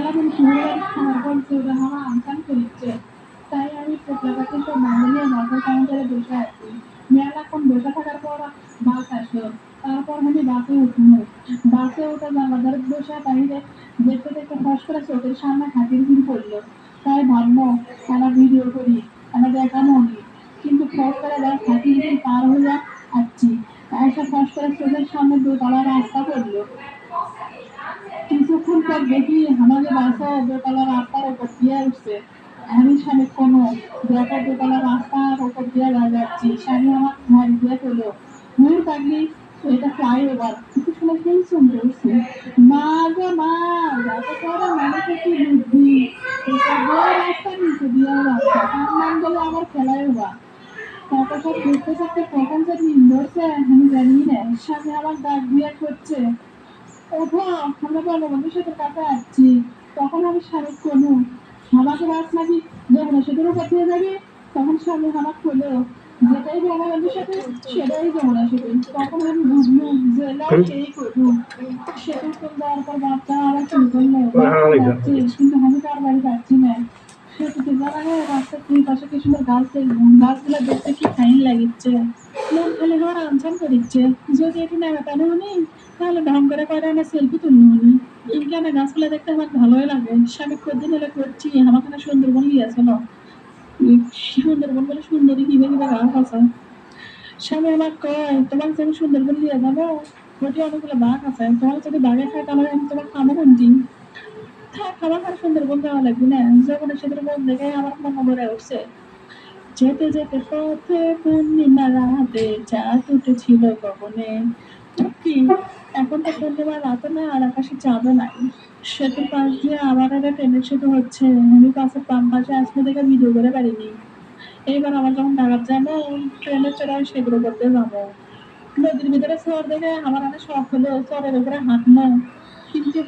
খাওয়ার পর চৌদা হাওয়া আমসান করিচ্ছে তাই আমি বান্ধব নিয়ে বাসের কাউন্টারে বসে আছি মেলাক্ষণ বসে থাকার পর বাস আসলো তারপর আমি বাসে উঠবো বাসে উঠে জানালার বসে বাইরে দেখতে দেখতে ফস করে চোখের সামনে হাতির ভিড় পড়ল তাই ভাবলো একটা ভিডিও করি একটা দেখানো কিন্তু ফস করে দেখ হাতির ভিড় পার হয়ে আসছি এসে ফস করে চোখের সামনে দোতলা রাস্তা পড়ল কিছুক্ষণ পর দেখি আমাদের বাসা দোতলা রাস্তার উপর দিয়ে উঠছে। আমি স্বামী কোনো দেখো দোতলা রাস্তার উপর দিয়ে যাচ্ছি স্বামী আমার ঘাড়ি দিয়ে তোলো মূল পাগলি এটা ফ্লাইওভার কিছু শুনে সেই শুনতে উঠছে। মা গো, মা যত মানুষের কি বুদ্ধি? রাস্তা নিচে দিয়ে রাস্তা তার নাম বলে আমার ফ্লাইওভার তারপর সব দেখতে দেখতে কখন যে দিন ধরছে, আমি জানি না। স্বামী আমার দাগ দিয়ে করছে ওঠো আমরা বঙ্গবন্ধু সেতুর কাছে আসছি তখন আমি স্বামী কোনো আমাকে বাস নাকি যমুনা সেতুর উপর দিয়ে যাবে। তখন স্বামী আমার করল যেটাই সেতু সেটাই যমুনা সেতু তখন আমি বুঝলাম যে না সেই করুন সেতু কোন দেওয়ার পর বাচ্চা করল কিন্তু আমি তার বাড়ি যাচ্ছি না। সেতুতে যাওয়ার আগে রাস্তার দুই পাশে কি সুন্দর গাছ গাছগুলো দেখতে কি ফাইন লাগিচ্ছে মন হওয়ার আনসান করিচ্ছে যদি এটি নাগাতানো নেই তাহলে ঢং করে না সেলফি তুলনি উনি কিন্তু না গাছগুলো দেখতে আমার ভালোই লাগে স্বামী কদিন হলে করছি আমাকে না সুন্দরবন লিয়েছিল সুন্দরবন বলে সুন্দরী কিবে কিবে গাছ আছে স্বামী আমার কয় তোমার যদি সুন্দরবন লিয়ে যাব ওটি অনেকগুলো বাঘ আছে তোমার যদি বাঘে খায় তাহলে আমি তোমার খাব কোনটি থাক আমার সুন্দরবন যাওয়া লাগবে না যখন সেদের মন দেখে আমার মনে উঠছে যেতে যেতে পথে পূর্ণিমা রাতে চাঁদ উঠেছিল গগনে। কি? এখন তো পূর্ণিমা রাতে না, আর আকাশে চাঁদও নাই। সেতুর পাশ দিয়ে আবার একটা ট্রেনের সেতু হচ্ছে। আমি পাশের পাম পাশে আসলে দেখে ভিডিও করে পারিনি এইবার আমার যখন ঢাকার যাব, ট্রেনের চড়াই সেগুলো করতে যাব। নদীর ভিতরে চর দেখে আমার অনেক শখ হলো চরের উপরে হাঁটলো কিন্তু